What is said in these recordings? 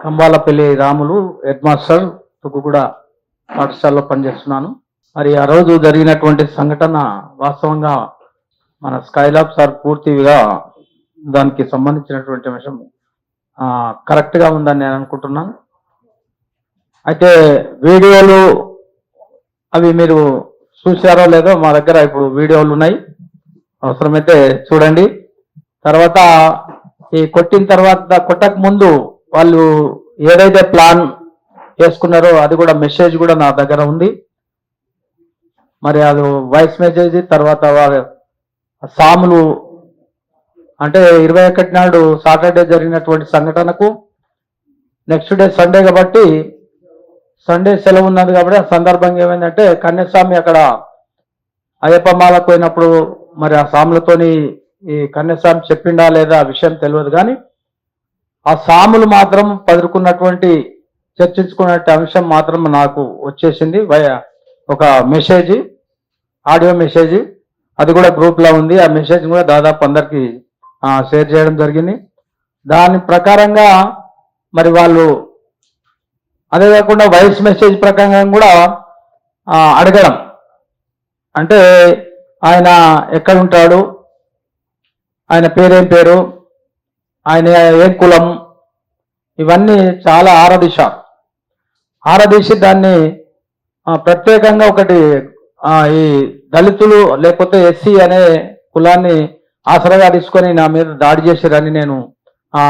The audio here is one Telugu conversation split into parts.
కంబాలపల్లి రాములు హెడ్ మాస్టర్ తుక్కుగూడ పాఠశాలలో పనిచేస్తున్నాను. మరి ఆ రోజు జరిగినటువంటి సంఘటన వాస్తవంగా మన స్కైలాబ్ సార్ పూర్తిగా దానికి సంబంధించినటువంటి విషయం కరెక్ట్గా ఉందని నేను అనుకుంటున్నాను. అయితే వీడియోలు అవి మీరు చూశారో లేదో మా దగ్గర ఇప్పుడు వీడియోలు ఉన్నాయి. అవసరమైతే చూడండి. తర్వాత ఈ కొట్టిన తర్వాత కొట్టక ముందు వాళ్ళు ఏదైతే ప్లాన్ చేసుకున్నారో అది కూడా మెసేజ్ కూడా నా దగ్గర ఉంది. మరి అది వాయిస్ మెసేజ్ తర్వాత సాములు అంటే ఇరవై ఒకటి నాడు సాటర్డే జరిగినటువంటి సంఘటనకు నెక్స్ట్ డే సండే కాబట్టి సండే సెలవు ఉన్నది కాబట్టి ఆ సందర్భంగా ఏమైందంటే కన్యస్వామి అక్కడ అయ్యప్ప మాలకు పోయినప్పుడు మరి ఆ సాములతోని ఈ కన్యస్వామి చెప్పిండా లేదా ఆ విషయం తెలియదు కానీ ఆ సాములు మాత్రం పదురుకున్నటువంటి చర్చించుకున్న అంశం మాత్రం నాకు వచ్చేసింది ఒక మెసేజ్ ఆడియో మెసేజ్ అది కూడా గ్రూప్లో ఉంది. ఆ మెసేజ్ కూడా దాదాపు అందరికీ షేర్ చేయడం జరిగింది. దాని ప్రకారంగా మరి వాళ్ళు అదే కాకుండా వాయిస్ మెసేజ్ ప్రకారంగా కూడా అడగడం. అంటే ఆయన ఎక్కడ ఉంటాడు? ఆయన పేరేం పేరు? ఆయన ఏ కులం? ఇవన్నీ చాలా ఆరాధించారు ఆరాధించి దాన్ని ప్రత్యేకంగా ఒకటి ఈ దళితులు లేకపోతే ఎస్సీ అనే కులాన్ని ఆసరాగా తీసుకొని నా మీద దాడి చేశారని నేను ఆ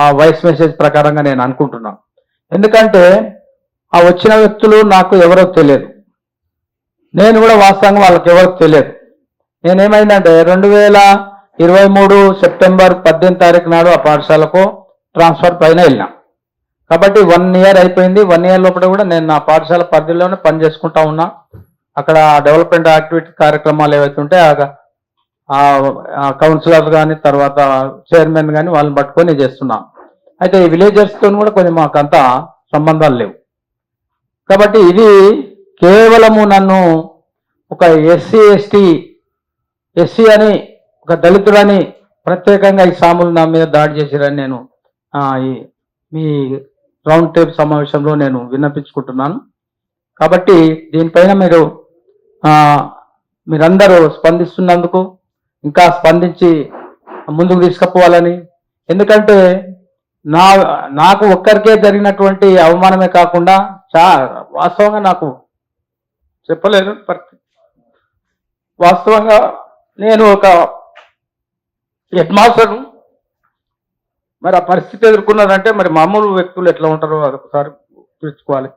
ఆ వాయిస్ మెసేజ్ ప్రకారంగా నేను అనుకుంటున్నాను ఎందుకంటే ఆ వచ్చిన వ్యక్తులు నాకు ఎవరో తెలియదు. నేను కూడా వాస్తవంగా వాళ్ళకి ఎవరికి తెలియదు. నేనేమైందంటే రెండు వేల ఇరవై మూడు సెప్టెంబర్ పద్దెనిమిది తారీఖు నాడు ఆ పాఠశాలకు ట్రాన్స్ఫర్ పైన వెళ్ళినా. కాబట్టి వన్ ఇయర్ అయిపోయింది. వన్ ఇయర్ లోపల కూడా నేను నా పాఠశాల పరిధిలోనే పని చేసుకుంటా ఉన్నా. అక్కడ డెవలప్మెంట్ యాక్టివిటీ కార్యక్రమాలు ఏవైతే ఉంటే ఆ కౌన్సిలర్ కానీ తర్వాత చైర్మన్ కానీ వాళ్ళని పట్టుకొని చేస్తున్నాం. అయితే ఈ విలేజర్స్తో కూడా కొంచెం మాకంతా సంబంధాలు లేవు. కాబట్టి ఇది కేవలము నన్ను ఒక ఎస్సీ ఎస్టీ ఎస్సీ అని ఒక దళితుడని ప్రత్యేకంగా ఈ సాములు నా మీద దాడి చేశారని నేను ఈ మీ రౌండ్ టేబుల్ సమావేశంలో నేను విన్నపించుకుంటున్నాను. కాబట్టి దీనిపైన మీరు మీరందరూ స్పందిస్తున్నందుకు ఇంకా స్పందించి ముందుకు తీసుకుపోవాలని. ఎందుకంటే నా నాకు ఒక్కరికే జరిగినటువంటి అవమానమే కాకుండా చా వాస్తవంగా నాకు చెప్పలేదు వాస్తవంగా నేను ఒక హెడ్ మాస్టర్ మరి ఆ పరిస్థితి ఎదుర్కొన్నారంటే మరి మామూలు వ్యక్తులు ఎట్లా ఉంటారో అది ఒకసారి తెలుసుకోవాలి.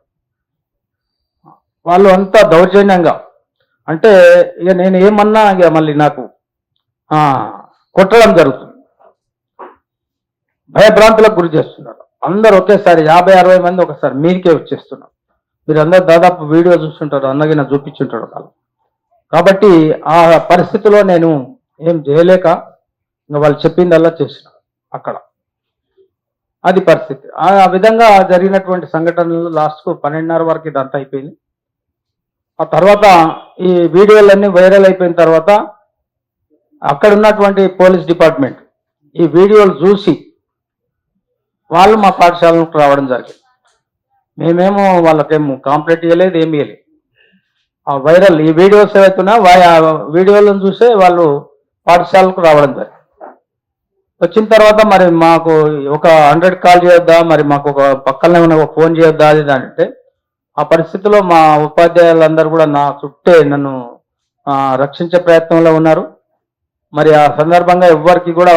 వాళ్ళు అంతా దౌర్జన్యంగా. అంటే ఇక నేను ఏమన్నా ఇక మళ్ళీ నాకు కొట్టడం జరుగుతుంది. భయభ్రాంతులకు గురి చేస్తున్నారు. అందరు ఒకేసారి యాభై అరవై మంది ఒకసారి మీరికే వచ్చేస్తున్నారు. మీరు అందరు దాదాపు వీడియో చూస్తుంటారు అన్నగిన చూపించుంటారు వాళ్ళు కాబట్టి ఆ పరిస్థితిలో నేను ఏం చేయలేక ఇంకా వాళ్ళు చెప్పిందల్లా చేసిన అక్కడ. అది పరిస్థితి. ఆ విధంగా జరిగినటువంటి సంఘటనలు లాస్ట్కు పన్నెండున్నర వరకు ఇదంతా అయిపోయింది. ఆ తర్వాత ఈ వీడియోలన్నీ వైరల్ అయిపోయిన తర్వాత అక్కడ ఉన్నటువంటి పోలీస్ డిపార్ట్మెంట్ ఈ వీడియోలు చూసి వాళ్ళు మా పాఠశాలకు రావడం జరిగింది. మేమేమో వాళ్ళకేమో కాంప్లైంట్ ఇవ్వలేదు ఏమి ఇవ్వలేదు ఆ వైరల్ ఈ వీడియోస్ ఏవైతున్నా వా- వీడియోలను చూసే వాళ్ళు పాఠశాలకు రావడం జరిగింది. వచ్చిన తర్వాత మరి మాకు ఒక హండ్రెడ్ కాల్ చేయొద్దా? మరి మాకు ఒక పక్కన ఉన్న ఒక ఫోన్ చేయొద్దా? అది అంటే ఆ పరిస్థితిలో మా ఉపాధ్యాయులందరూ కూడా నా చుట్టే నన్ను రక్షించే ప్రయత్నంలో ఉన్నారు. మరి ఆ సందర్భంగా ఎవ్వరికి కూడా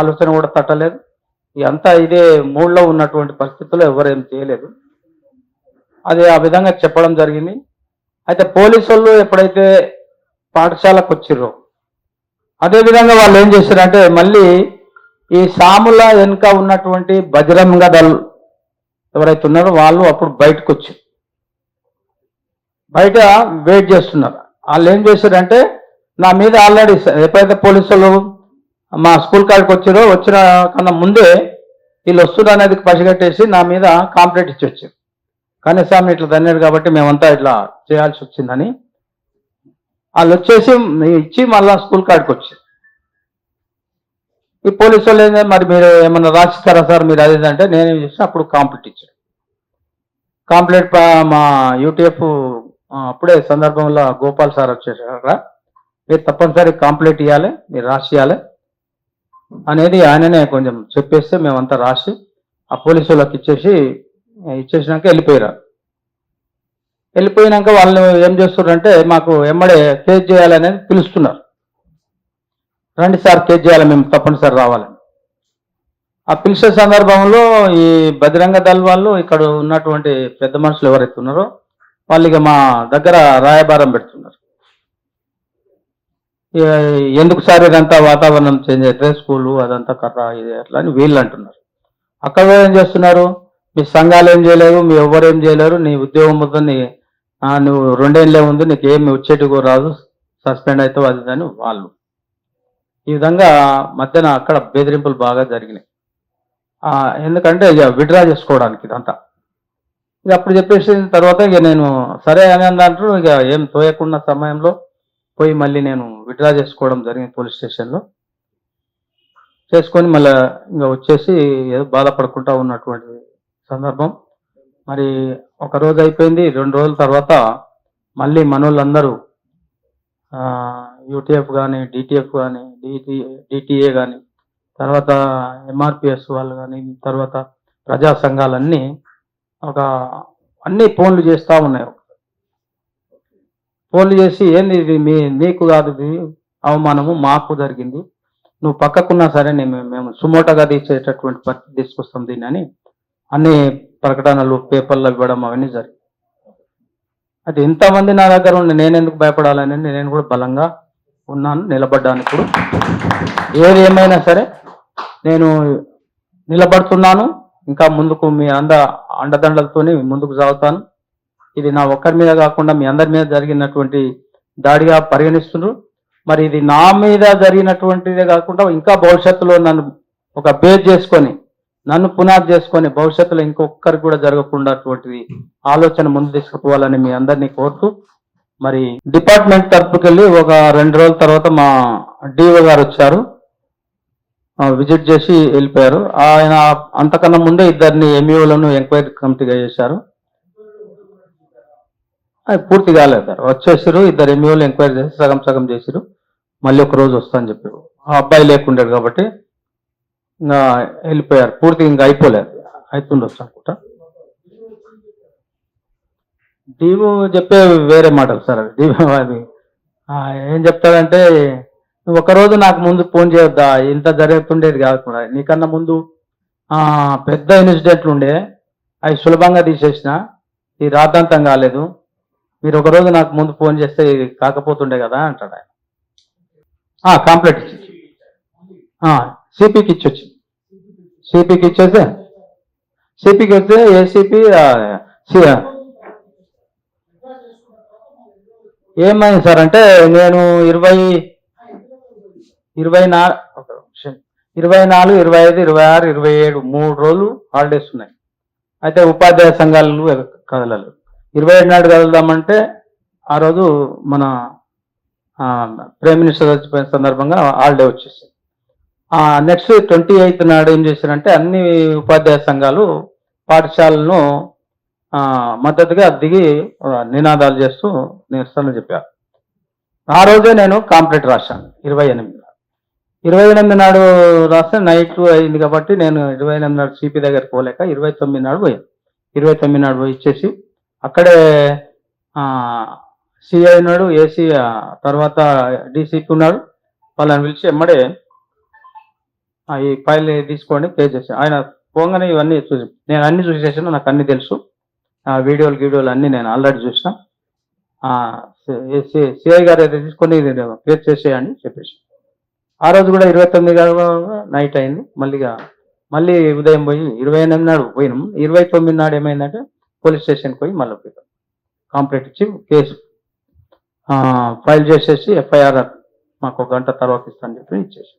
ఆలోచన కూడా తట్టలేదు. అంతా ఇదే మూడ్లో ఉన్నటువంటి పరిస్థితుల్లో ఎవరేం ఏం చేయలేదు. అది ఆ విధంగా చెప్పడం జరిగింది. అయితే పోలీసు వాళ్ళు ఎప్పుడైతే పాఠశాలకు వచ్చిర్రో అదే విధంగా వాళ్ళు ఏం చేశారంటే మళ్ళీ ఈ సాముల వెనుక ఉన్నటువంటి బజరంగ దళ్ ఎవరైతే ఉన్నారో వాళ్ళు అప్పుడు బయటకు వచ్చి బయట వెయిట్ చేస్తున్నారు. వాళ్ళు ఏం చేశారంటే నా మీద ఆల్రెడీ ఎప్పుడైతే పోలీసులు మా స్కూల్ కాడికి వచ్చారో వచ్చిన కన్నా ముందే వీళ్ళు వస్తున్నారు అనేది పసిగట్టేసి నా మీద కాంప్లైంట్ ఇచ్చి వచ్చారు. కానీ స్వామి ఇట్లా తన్నారు కాబట్టి మేమంతా ఇట్లా చేయాల్సి వచ్చిందని. వాళ్ళు వచ్చేసి ఇచ్చి మళ్ళీ స్కూల్ కాడికి వచ్చారు. ఈ పోలీసు వాళ్ళు మరి మీరు ఏమన్నా రాసిస్తారా సార్? మీరు అది అంటే నేనేం చేసిన అప్పుడు కాంప్లీట్ ఇచ్చాను కాంప్లీట్ మా యూటీఎఫ్ అప్పుడే సందర్భంలో గోపాల్ సార్ వచ్చేసారు? అక్కడ మీరు తప్పనిసరి కాంప్లీట్ ఇవ్వాలి మీరు రాసి ఇవ్వాలి అనేది ఆయననే కొంచెం చెప్పేస్తే మేమంతా రాసి ఆ పోలీసు వాళ్ళకి ఇచ్చేసి ఇచ్చేసినాక వెళ్ళిపోయారు. వెళ్ళిపోయినాక వాళ్ళు ఏం చేస్తున్నారంటే మాకు ఎమ్మడే కేసు చేయాలనేది పిలుస్తున్నారు. రండి సార్ కేసు చేయాలి మేము తప్పనిసరి రావాలని ఆ పిలిచే సందర్భంలో ఈ బజరంగ దళ వాళ్ళు ఇక్కడ ఉన్నటువంటి పెద్ద మనుషులు ఎవరైతే ఉన్నారో వాళ్ళు ఇక మా దగ్గర రాయబారం పెడుతున్నారు. ఇక ఎందుకు సార్ ఇదంతా వాతావరణం చేంజ్ అయితే స్కూలు అదంతా కర్ర ఇది అట్లా అని వీళ్ళు అంటున్నారు. అక్కడ ఏం చేస్తున్నారు? మీ సంఘాలు ఏం చేయలేరు మీ ఎవరేం ఏం చేయలేరు నీ ఉద్యోగం మొత్తం నీ నువ్వు రెండేళ్ళే ఉంది నీకు ఏమి వచ్చేటికో కూడా రాదు సస్పెండ్ అవుతావు అది అని వాళ్ళు. ఈ విధంగా మధ్యన అక్కడ బెదిరింపులు బాగా జరిగినాయి. ఎందుకంటే ఇక విడ్రా చేసుకోవడానికి ఇదంతా. ఇక అప్పుడు చెప్పేసిన తర్వాత ఇక నేను సరే అని అంటారు ఇక ఏం తోయకున్న సమయంలో పోయి మళ్ళీ నేను విడ్రా చేసుకోవడం జరిగింది పోలీస్ స్టేషన్లో. చేసుకొని మళ్ళీ ఇంకా వచ్చేసి ఏదో బాధపడకుండా ఉన్నటువంటి సందర్భం. మరి ఒక రోజు అయిపోయింది రెండు రోజుల తర్వాత మళ్ళీ మనోళ్ళందరూ యూటీఎఫ్ కానీ డిటిఎఫ్ కానీ డిటి డిటిఏ కానీ తర్వాత ఎంఆర్పిఎస్ వాళ్ళు కానీ తర్వాత ప్రజా సంఘాలన్నీ ఒక అన్ని ఫోన్లు చేస్తూ ఉన్నాయి. ఫోన్లు చేసి ఏంది ఇది మీ మీకు కాదు ఇది అవమానము మాకు జరిగింది. నువ్వు పక్కకున్నా సరే నేను మేము సుమోటగా తీసేటటువంటి పరిస్థితి తీసుకొస్తాం దీన్ని అని అన్ని ప్రకటనలు పేపర్లు ఇవ్వడం అవన్నీ జరిగింది అయితే ఇంతమంది నా దగ్గర ఉండి నేను ఎందుకు భయపడాలని నేను కూడా బలంగా ఉన్నాను నిలబడ్డాను ఇప్పుడు. ఏది ఏమైనా సరే నేను నిలబడుతున్నాను ఇంకా ముందుకు మీ అంద అండదండలతోనే ముందుకు సాగుతాను. ఇది నా ఒక్కరి మీద కాకుండా మీ అందరి మీద జరిగినటువంటి దాడిగా పరిగణిస్తున్నారు మరి ఇది నా మీద జరిగినటువంటిదే కాకుండా ఇంకా భవిష్యత్తులో నన్ను ఒక బేస్ చేసుకొని నన్ను పునాది చేసుకొని భవిష్యత్తులో ఇంకొకరికి కూడా జరగకుండా ఆలోచన ముందు తీసుకుపోవాలని మీ అందరినీ కోరుతూ మరి డిపార్ట్మెంట్ తరపుకెళ్ళి ఒక రెండు రోజుల తర్వాత మా డిఓ గారు వచ్చారు. విజిట్ చేసి వెళ్ళిపోయారు. ఆయన అంతకన్నా ముందే ఇద్దరిని ఎంఈఓలను ఎంక్వైరీ కమిటీగా చేశారు. అది పూర్తి కాలేదు సార్. వచ్చేసారు ఇద్దరు ఎంఈఓలు ఎంక్వైరీ చేసి సగం సగం చేసిరు మళ్ళీ ఒక రోజు వస్తా అని చెప్పారు. ఆ అబ్బాయి లేకుండాడు కాబట్టి ఇంకా వెళ్ళిపోయారు. పూర్తిగా ఇంకా అయిపోలేదు. అవుతుండొచ్చు అనుకుంటా. డివో చెప్పే వేరే మాటలు సార్ అవి. డీవో అది ఏం చెప్తాడంటే నువ్వు ఒకరోజు నాకు ముందు ఫోన్ చేయొద్దా? ఇంత జరుగుతుండేది కాకుండా నీకన్నా ముందు పెద్ద ఇన్సిడెంట్లు ఉండే. అవి సులభంగా తీసేసిన. ఇది రాద్ధాంతం కాలేదు. మీరు ఒకరోజు నాకు ముందు ఫోన్ చేస్తే కాకపోతుండే కదా అంటాడు ఆయన. కాంప్లీట్ ఇచ్చి సిపికి ఇచ్చొచ్చి సిపికి ఇచ్చేస్తే సిపికి వస్తే ఏసీపీ ఏమైంది సార్ అంటే నేను ఇరవై ఇరవై నాలుగు ఒక ఇరవై నాలుగు ఇరవై ఐదు ఇరవై ఆరు ఇరవై ఏడు మూడు రోజులు హాలిడేస్ ఉన్నాయి. అయితే ఉపాధ్యాయ సంఘాలు కదలలు ఇరవై ఏడు నాడు కదులుదామంటే ఆ రోజు మన ప్రైమ్ మినిస్టర్ వచ్చిపోయిన సందర్భంగా హాలిడే వచ్చేసింది. నెక్స్ట్ ట్వంటీ ఎయిత్ నాడు ఏం చేశారంటే అన్ని ఉపాధ్యాయ సంఘాలు పాఠశాలను మద్దతుగా దిగి నినాదాలు చేస్తూ నిరసనలు చెప్పారు. ఆ రోజే నేను కాంప్లీట్ రాశాను ఇరవై ఎనిమిది ఇరవై ఎనిమిది నాడు రాస్తే నైట్ అయింది కాబట్టి నేను ఇరవై ఎనిమిది నాడు సిపి దగ్గరికి పోలేక ఇరవై తొమ్మిది నాడు పోయాను. ఇరవై తొమ్మిది నాడు పోయి ఇచ్చేసి అక్కడే సిఐ ఉన్నాడు ఏసీ తర్వాత డీసీపీ ఉన్నాడు. వాళ్ళని పిలిచి ఎమ్మడే ఈ ఫైల్ తీసుకోండి పే చేసాను ఆయన పోగానే ఇవన్నీ చూసి నేను అన్ని చూసేసాను నాకు అన్ని తెలుసు. వీడియోలు గీడియోలు అన్ని నేను ఆల్రెడీ చూసిన. సిఐ గారు అయితే తీసుకొని క్లియర్ చేసేయండి చెప్పేసి. ఆ రోజు కూడా ఇరవై తొమ్మిది నైట్ అయింది. మళ్ళీగా మళ్ళీ ఉదయం పోయి ఇరవై ఎనిమిది నాడు పోయినాం. ఇరవై తొమ్మిది నాడు ఏమైందంటే పోలీస్ స్టేషన్కి పోయి మళ్ళీ పోయినాం. కంప్లైంట్ ఇచ్చి కేసు ఫైల్ చేసేసి ఎఫ్ఐఆర్ మాకు ఒక గంట తర్వాత ఇస్తాను చెప్పి ఇచ్చేసి.